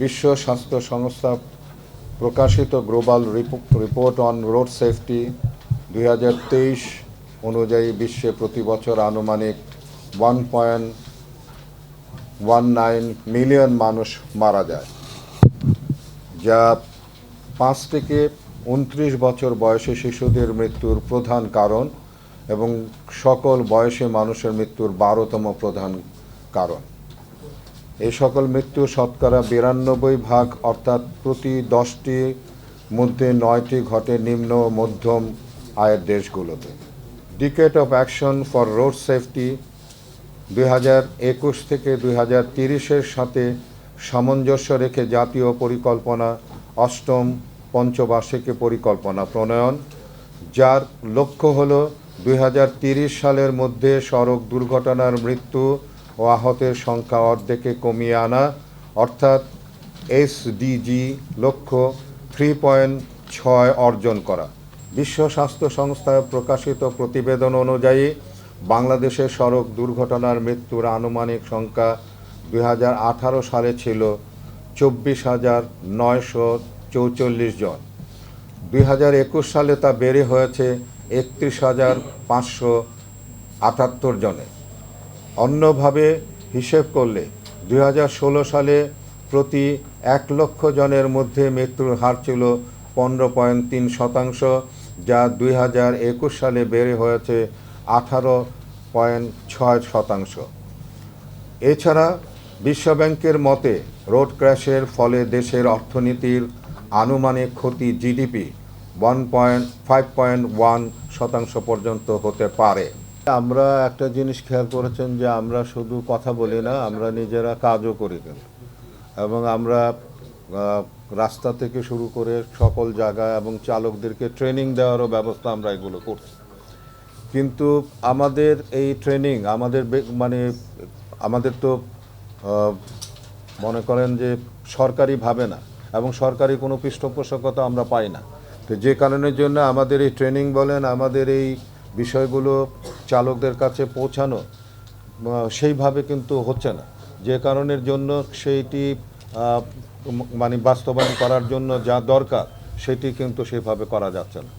বিশ্ব স্বাস্থ্য সংস্থা প্রকাশিত global report on road safety দুই হাজার তেইশ অনুযায়ী বিশ্বে প্রতি বছর আনুমানিক one point one nine million মানুষ মারা যায়, যা পাঁচ থেকে উনত্রিশ বছর বয়সী শিশুদের মৃত্যুর প্রধান কারণ এবং সকল বয়সী মানুষের মৃত্যুর বারোতম প্রধান কারণ। এই সকল মৃত্যু শতকরা বিরানব্বই ভাগ, অর্থাৎ প্রতি দশটি মধ্যে নয়টি ঘটে নিম্ন মধ্যম আয়ের দেশগুলোতে। Decade of action for road safety দুই হাজার একুশ থেকে দুই হাজার তিরিশের সাথে সামঞ্জস্য রেখে জাতীয় পরিকল্পনা, অষ্টম পঞ্চবার্ষিকী পরিকল্পনা প্রণয়ন, যার লক্ষ্য হল দুই সালের মধ্যে সড়ক দুর্ঘটনার মৃত্যু ও আহতের সংখ্যা অর্ধেকে কমিয়ে আনা, অর্থাৎ এসডিজি লক্ষ্য থ্রি পয়েন্ট ছয় অর্জন করা। বিশ্ব স্বাস্থ্য সংস্থায় প্রকাশিত প্রতিবেদন অনুযায়ী বাংলাদেশের সড়ক দুর্ঘটনার মৃত্যুর আনুমানিক সংখ্যা দুই হাজার আঠারো সালে ছিল চব্বিশ হাজার নয়শো চৌচল্লিশ জন। দুই হাজার একুশ সালে তা বেড়ে হয়েছে একত্রিশ হাজার পাঁচশো আটাত্তর জনে। অন্যভাবে হিসেব করলে দুই হাজার ষোলো সালে প্রতি এক লক্ষ জনের মধ্যে মৃত্যুর হার ছিল পনেরো পয়েন্ট তিন শতাংশ, যা দুই হাজার একুশ সালে বেড়ে হয়েছে আঠারো পয়েন্ট ছয় শতাংশ। এছাড়া বিশ্বব্যাংকের মতে, রোড ক্র্যাশের ফলে দেশের অর্থনীতির আনুমানিক ক্ষতি GDP one point, five point one শতাংশ পর্যন্ত হতে পারে। আমরা একটা জিনিস খেয়াল করেছেন যে আমরা শুধু কথা বলি না, আমরা নিজেরা কাজও করি এবং আমরা রাস্তা থেকে শুরু করে সকল জায়গা এবং চালকদেরকে ট্রেনিং দেওয়ারও ব্যবস্থা আমরা এগুলো করছি। কিন্তু আমাদের এই ট্রেনিং আমাদের মানে আমাদের তো মনে করেন যে সরকারিভাবে না, এবং সরকারি কোনো পৃষ্ঠপোষকতা আমরা পাই না। তো যে কারণের জন্য আমাদের এই ট্রেনিং বলেন, আমাদের এই বিষয়গুলো চালকদের কাছে পৌঁছানো সেইভাবে কিন্তু হচ্ছে না। যে কারণের জন্য সেইটি মানে বাস্তবায়ন করার জন্য যা দরকার, সেটি কিন্তু সেভাবে করা যাচ্ছে না।